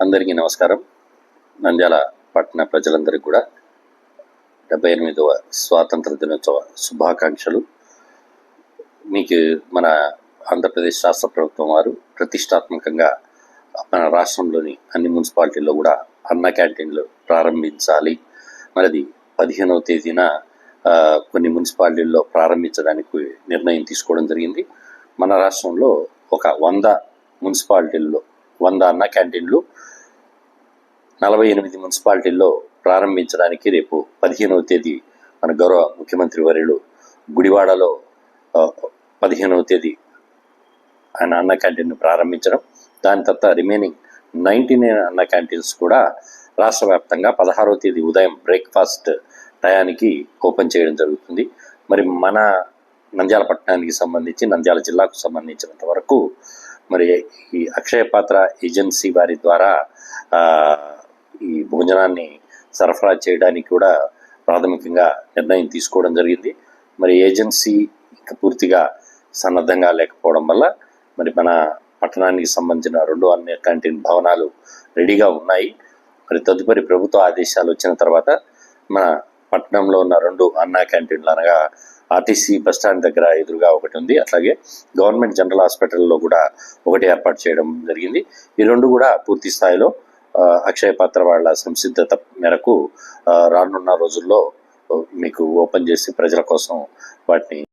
అందరికీ నమస్కారం. నంద్యాల పట్టణ ప్రజలందరికీ కూడా డెబ్బై ఎనిమిదవ స్వాతంత్ర దినోత్సవ శుభాకాంక్షలు. మీకు మన ఆంధ్రప్రదేశ్ రాష్ట్ర ప్రభుత్వం వారు ప్రతిష్టాత్మకంగా మన రాష్ట్రంలోని అన్ని మున్సిపాలిటీల్లో కూడా అన్న క్యాంటీన్లు ప్రారంభించాలి. మరిది పదిహేనవ తేదీన కొన్ని మున్సిపాలిటీల్లో ప్రారంభించడానికి నిర్ణయం తీసుకోవడం జరిగింది. మన రాష్ట్రంలో ఒక వంద మున్సిపాలిటీల్లో వంద అన్న క్యాంటీన్లు. నలభై ఎనిమిది మున్సిపాలిటీల్లో ప్రారంభించడానికి రేపు పదిహేనవ తేదీ మన గౌరవ ముఖ్యమంత్రి వర్యులు గుడివాడలో పదిహేనవ తేదీ ఆయన అన్న క్యాంటీన్ను ప్రారంభించడం. దాని తర్వాత remaining ninety nine Anna canteens కూడా రాష్ట్ర వ్యాప్తంగా పదహారవ తేదీ ఉదయం బ్రేక్ఫాస్ట్ టయానికి ఓపెన్ చేయడం జరుగుతుంది. మరి మన నంద్యాల పట్టణానికి సంబంధించి నంద్యాల జిల్లాకు సంబంధించినంత వరకు మరి ఈ అక్షయ పాత్ర ఏజెన్సీ వారి ద్వారా ఈ భోజనాన్ని సరఫరా చేయడానికి కూడా ప్రాథమికంగా నిర్ణయం తీసుకోవడం జరిగింది. మరి ఏజెన్సీ ఇంకా పూర్తిగా సన్నద్ధంగా లేకపోవడం వల్ల మరి మన పట్టణానికి సంబంధించిన రెండు అన్ని క్యాంటీన్ భవనాలు రెడీగా ఉన్నాయి. మరి తదుపరి ప్రభుత్వ ఆదేశాలు వచ్చిన తర్వాత మన పట్టణంలో ఉన్న రెండు అన్నా క్యాంటీన్లు అనగా ఆర్టీసీ బస్ స్టాండ్ దగ్గర ఎదురుగా ఒకటి ఉంది. అట్లాగే గవర్నమెంట్ జనరల్ హాస్పిటల్లో కూడా ఒకటి ఏర్పాటు చేయడం జరిగింది. ఈ రెండు కూడా పూర్తి స్థాయిలో అక్షయ పాత్ర వాళ్ళ సంసిద్ధత మేరకు రానున్న రోజుల్లో మీకు ఓపెన్ చేసి ప్రజల కోసం వాటిని